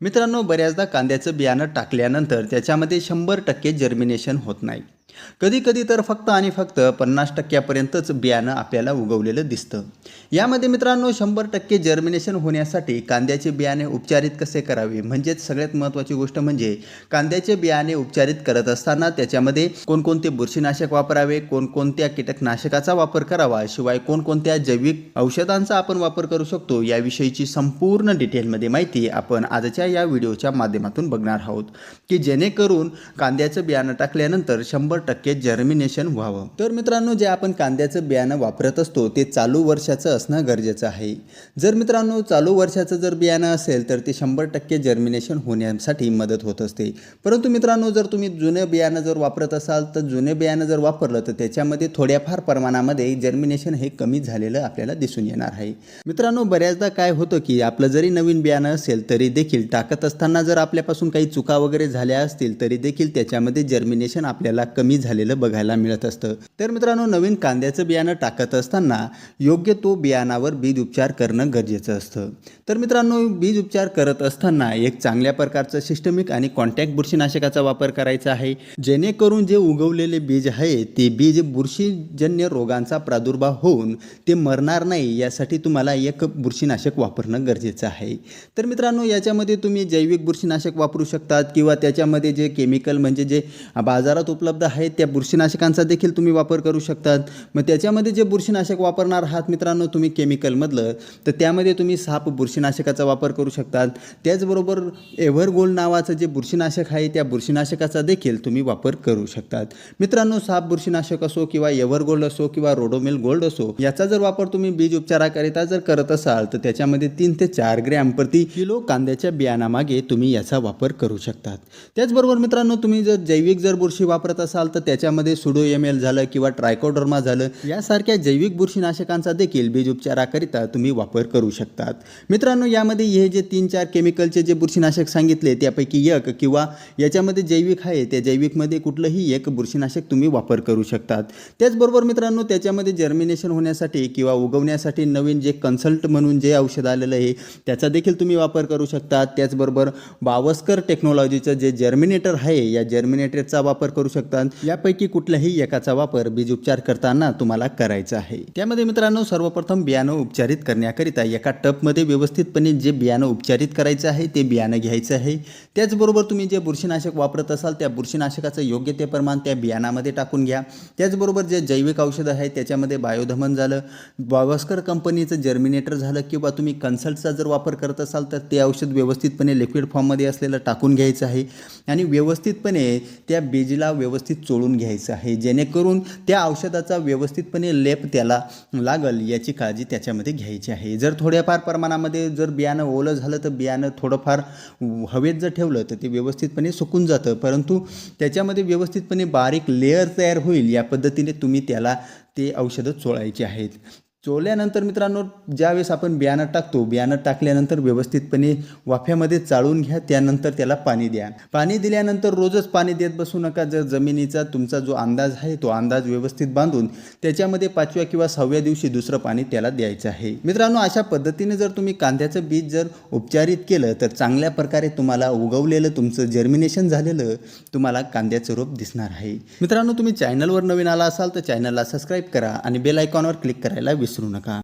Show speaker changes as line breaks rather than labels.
मित्रांनो बऱ्याचदा कांद्याचं बियाणं टाकल्यानंतर त्याच्यामध्ये शंभर टक्के जर्मिनेशन होत नाही. कधी कधी तर फक्त आणि फक्त पन्नास टक्क्यापर्यंतच बियाणं आपल्याला उगवलेलं दिसतं. यामध्ये मित्रांनो शंभर टक्के जर्मिनेशन होण्यासाठी कांद्याचे बियाणे उपचारित कसे करावे? म्हणजेच सगळ्यात महत्त्वाची गोष्ट म्हणजे कांद्याचे बियाणे उपचारित करत असताना त्याच्यामध्ये कोणकोणते बुरशीनाशक वापरावे? कोणकोणत्या कीटकनाशकाचा वापर करावा? शिवाय कोणकोणत्या जैविक औषधांचा आपण वापर करू शकतो? याविषयीची संपूर्ण डिटेलमध्ये माहिती आपण आजच्या या व्हिडिओच्या माध्यमातून बघणार आहोत. की जेणेकरून कांद्याचं बियाणं टाकल्यानंतर शंभर टक्के जर्मिनेशन व्हावं. तर मित्रांनो जे आपण कांद्याचं बियाणं वापरत असतो ते चालू वर्षाचं असणं गरजेचं आहे. जर मित्रांनो चालू वर्षाचं जर बियाणं असेल तर ते शंभर टक्के जर्मिनेशन होण्यासाठी मदत होत असते. परंतु मित्रांनो जर तुम्ही जुनं बियाणं जर वापरत असाल तर जुने बियाणं जर वापरलं तर त्याच्यामध्ये थोड्याफार प्रमाणामध्ये जर्मिनेशन हे कमी झालेलं आपल्याला दिसून येणार आहे. मित्रांनो बऱ्याचदा काय होतं की आपलं जरी नवीन बियाणं असेल तरी देखील टाकत असताना जर आपल्यापासून काही चुका वगैरे झाल्या असतील तरी देखील त्याच्यामध्ये जर्मिनेशन आपल्याला कमी झालेलं बघायला मिळत असतं. तर मित्रांनो नवीन कांद्याचं बियाणं टाकत असताना योग्य तो बियाणावर बीज उपचार करणं गरजेचं असतं. तर मित्रांनो बीज उपचार करत असताना एक चांगल्या प्रकारचं सिस्टमिक आणि कॉन्टॅक्ट बुरशीनाशकाचा वापर करायचा आहे. जेणेकरून जे उगवलेले बीज आहे ते बीज बुरशीजन्य रोगांचा प्रादुर्भाव होऊन ते मरणार नाही यासाठी तुम्हाला एक बुरशीनाशक वापरणं गरजेचं आहे. तर मित्रांनो याच्यामध्ये तुम्ही जैविक बुरशीनाशक वापरू शकतात किंवा त्याच्यामध्ये जे केमिकल म्हणजे जे बाजारात उपलब्ध आहे आहेत त्या बुरशीनाशकांचा देखील तुम्ही वापर करू शकतात. मग त्याच्यामध्ये जे बुरशीनाशक वापरणार आहात मित्रांनो तुम्ही केमिकलमधलं तर त्यामध्ये तुम्ही साप बुरशीनाशकाचा वापर करू शकतात. त्याचबरोबर एव्हरगोल्ड नावाचं जे बुरशीनाशक आहे त्या बुरशीनाशकाचा देखील तुम्ही वापर करू शकतात. मित्रांनो साप बुरशीनाशक असो किंवा एव्हरगोल्ड असो किंवा रोडोमिल गोल्ड असो याचा जर वापर तुम्ही बीज उपचाराकरिता जर करत असाल तर त्याच्यामध्ये तीन ते चार ग्रॅम प्रति किलो कांद्याच्या बियाणामागे तुम्ही याचा वापर करू शकतात. त्याचबरोबर मित्रांनो तुम्ही जर जैविक जर बुरशी वापरत असाल तर त्याच्यामध्ये सुडो एम एल झालं किंवा ट्रायकोडर्मा झालं यासारख्या जैविक बुरशीनाशकांचा देखील बीज उपचाराकरिता तुम्ही वापर करू शकतात. मित्रांनो यामध्ये हे जे तीन चार केमिकलचे जे बुरशीनाशक सांगितले त्यापैकी एक किंवा याच्यामध्ये जैविक आहे त्या जैविकमध्ये कुठलंही एक बुरशीनाशक तुम्ही वापर करू शकतात. त्याचबरोबर मित्रांनो त्याच्यामध्ये जर्मिनेशन होण्यासाठी किंवा उगवण्यासाठी नवीन जे कन्सल्ट म्हणून जे औषध आलेलं आहे त्याचा देखील तुम्ही वापर करू शकतात. त्याचबरोबर बावस्कर टेक्नॉलॉजीचं जे जर्मिनेटर आहे या जर्मिनेटरचा वापर करू शकतात. यापैकी कुठल्याही एकाचा वापर बीज उपचार करताना तुम्हाला करायचा आहे. त्यामध्ये मित्रांनो सर्वप्रथम बियाणं उपचारित करण्याकरिता एका टपमध्ये व्यवस्थितपणे जे बियाणं उपचारित करायचं आहे ते बियाणं घ्यायचं आहे. त्याचबरोबर तुम्ही जे बुरशीनाशक वापरत असाल त्या बुरशीनाशकाचं योग्य ते प्रमाण त्या बियाणामध्ये टाकून घ्या. त्याचबरोबर जे जैविक औषधं आहे त्याच्यामध्ये बायोधमन झालं बावस्कर कंपनीचं जर्मिनेटर झालं किंवा तुम्ही कन्सल्टचा जर वापर करत असाल तर ते औषध व्यवस्थितपणे लिक्विड फॉर्ममध्ये असलेलं टाकून घ्यायचं आहे. आणि व्यवस्थितपणे त्या बीजला व्यवस्थित चोळून घ्यायचं आहे. जेणेकरून त्या औषधाचा व्यवस्थितपणे लेप त्याला लागल याची काळजी त्याच्यामध्ये घ्यायची आहे. जर थोड्याफार प्रमाणामध्ये जर बियाणं ओलं झालं तर बियाणं थोडंफार हवेत जर ठेवलं तर ते व्यवस्थितपणे सुकून जातं. परंतु त्याच्यामध्ये व्यवस्थितपणे बारीक लेअर तयार होईल या पद्धतीने तुम्ही त्याला ते औषधं चोळायची आहेत. चोळल्यानंतर मित्रांनो ज्यावेळेस आपण बियाणं टाकतो बियाणं टाकल्यानंतर व्यवस्थितपणे वाफ्यामध्ये चाळून घ्या त्यानंतर त्याला पाणी द्या. पाणी दिल्यानंतर रोजच पाणी देत बसू नका. जर जमिनीचा तुमचा जो अंदाज आहे तो अंदाज व्यवस्थित बांधून त्याच्यामध्ये पाचव्या किंवा सहाव्या दिवशी दुसरं पाणी त्याला द्यायचं आहे. मित्रांनो अशा पद्धतीने जर तुम्ही कांद्याचं बीज जर उपचारित केलं तर चांगल्या प्रकारे तुम्हाला उगवलेलं तुमचं जर्मिनेशन झालेलं तुम्हाला कांद्याचं रोप दिसणार आहे. मित्रांनो तुम्ही चॅनलवर नवीन आला असाल तर चॅनलला सबस्क्राईब करा आणि बेल आयकॉनवर क्लिक करायला विसरू नका.